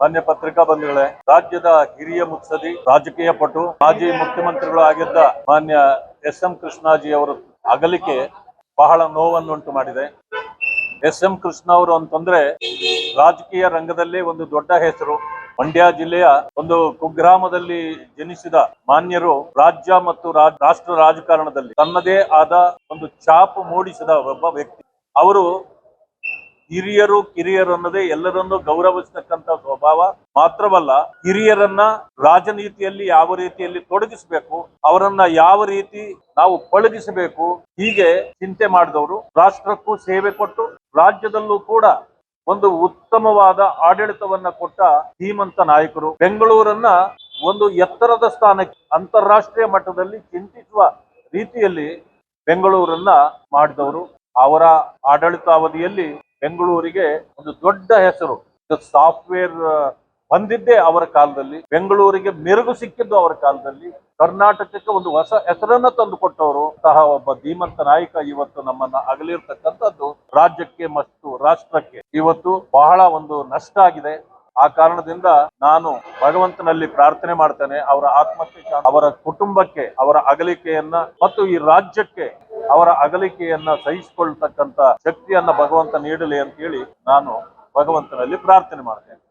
ಮಾನ್ಯ ಪತ್ರಿಕಾ ಬಂಧುಗಳೇ, ರಾಜ್ಯದ ಹಿರಿಯ ಮುತ್ಸದಿ ರಾಜಕೀಯ ಪಟು, ಮಾಜಿ ಮುಖ್ಯಮಂತ್ರಿಗಳು ಆಗಿದ್ದ ಮಾನ್ಯ ಎಸ್ ಎಂ ಕೃಷ್ಣಾಜಿ ಅವರ ಅಗಲಿಕೆ ಬಹಳ ನೋವನ್ನುಂಟು ಮಾಡಿದೆ. ಎಸ್ ಎಂ ಕೃಷ್ಣ ಅವರು ಅಂತಂದ್ರೆ ರಾಜಕೀಯ ರಂಗದಲ್ಲಿ ಒಂದು ದೊಡ್ಡ ಹೆಸರು. ಮಂಡ್ಯ ಜಿಲ್ಲೆಯ ಒಂದು ಕುಗ್ರಾಮದಲ್ಲಿ ಜನಿಸಿದ ಮಾನ್ಯರು ರಾಜ್ಯ ಮತ್ತು ರಾಷ್ಟ್ರ ರಾಜಕಾರಣದಲ್ಲಿ ತನ್ನದೇ ಆದ ಒಂದು ಛಾಪು ಮೂಡಿಸಿದ ಒಬ್ಬ ವ್ಯಕ್ತಿ. ಅವರು ಹಿರಿಯರು, ಕಿರಿಯರು ಅನ್ನೋದೇ ಎಲ್ಲರನ್ನು ಗೌರವಿಸತಕ್ಕಂತ ಸ್ವಭಾವ. ಮಾತ್ರವಲ್ಲ, ಹಿರಿಯರನ್ನ ರಾಜನೀತಿಯಲ್ಲಿ ಯಾವ ರೀತಿಯಲ್ಲಿ ತೊಡಗಿಸಬೇಕು, ಅವರನ್ನ ಯಾವ ರೀತಿ ನಾವು ಪಳಗಿಸಬೇಕು, ಹೀಗೆ ಚಿಂತೆ ಮಾಡಿದವರು. ರಾಷ್ಟ್ರಕ್ಕೂ ಸೇವೆ ಕೊಟ್ಟು, ರಾಜ್ಯದಲ್ಲೂ ಕೂಡ ಒಂದು ಉತ್ತಮವಾದ ಆಡಳಿತವನ್ನ ಕೊಟ್ಟ ಧೀಮಂತ ನಾಯಕರು. ಬೆಂಗಳೂರನ್ನ ಒಂದು ಎತ್ತರದ ಸ್ಥಾನಕ್ಕೆ, ಅಂತಾರಾಷ್ಟ್ರೀಯ ಮಟ್ಟದಲ್ಲಿ ಚಿಂತಿಸುವ ರೀತಿಯಲ್ಲಿ ಬೆಂಗಳೂರನ್ನ ಮಾಡಿದವರು. ಅವರ ಆಡಳಿತಾವಧಿಯಲ್ಲಿ ಬೆಂಗಳೂರಿಗೆ ಒಂದು ದೊಡ್ಡ ಹೆಸರು. ಸಾಫ್ಟ್ವೇರ್ ಬಂದಿದ್ದೇ ಅವರ ಕಾಲದಲ್ಲಿ. ಬೆಂಗಳೂರಿಗೆ ಮೆರುಗು ಸಿಕ್ಕಿದ್ದು ಅವರ ಕಾಲದಲ್ಲಿ. ಕರ್ನಾಟಕಕ್ಕೆ ಒಂದು ಹೊಸ ಹೆಸರನ್ನ ತಂದು ಕೊಟ್ಟವರು ಸಹ ಒಬ್ಬ ಧೀಮಂತ ನಾಯಕ. ಇವತ್ತು ನಮ್ಮನ್ನ ಅಗಲಿರ್ತಕ್ಕಂಥದ್ದು ರಾಜ್ಯಕ್ಕೆ ಮತ್ತು ರಾಷ್ಟ್ರಕ್ಕೆ. ಇವತ್ತು ಬಹಳ ಒಂದು ನಷ್ಟ ಆಗಿದೆ. ಆ ಕಾರಣದಿಂದ ನಾನು ಭಗವಂತನಲ್ಲಿ ಪ್ರಾರ್ಥನೆ ಮಾಡ್ತೇನೆ. ಅವರ ಆತ್ಮಕ್ಕೆ, ಅವರ ಕುಟುಂಬಕ್ಕೆ, ಅವರ ಅಗಲಿಕೆಯನ್ನ ಮತ್ತು ಈ ರಾಜ್ಯಕ್ಕೆ ಅವರ ಅಗಲಿಕೆಯನ್ನ ಸಹಿಸಿಕೊಳ್ತಕ್ಕಂತ ಶಕ್ತಿಯನ್ನ ಭಗವಂತ ನೀಡಲಿ ಅಂತ ಹೇಳಿ ನಾನು ಭಗವಂತನಲ್ಲಿ ಪ್ರಾರ್ಥನೆ ಮಾಡ್ತೇನೆ.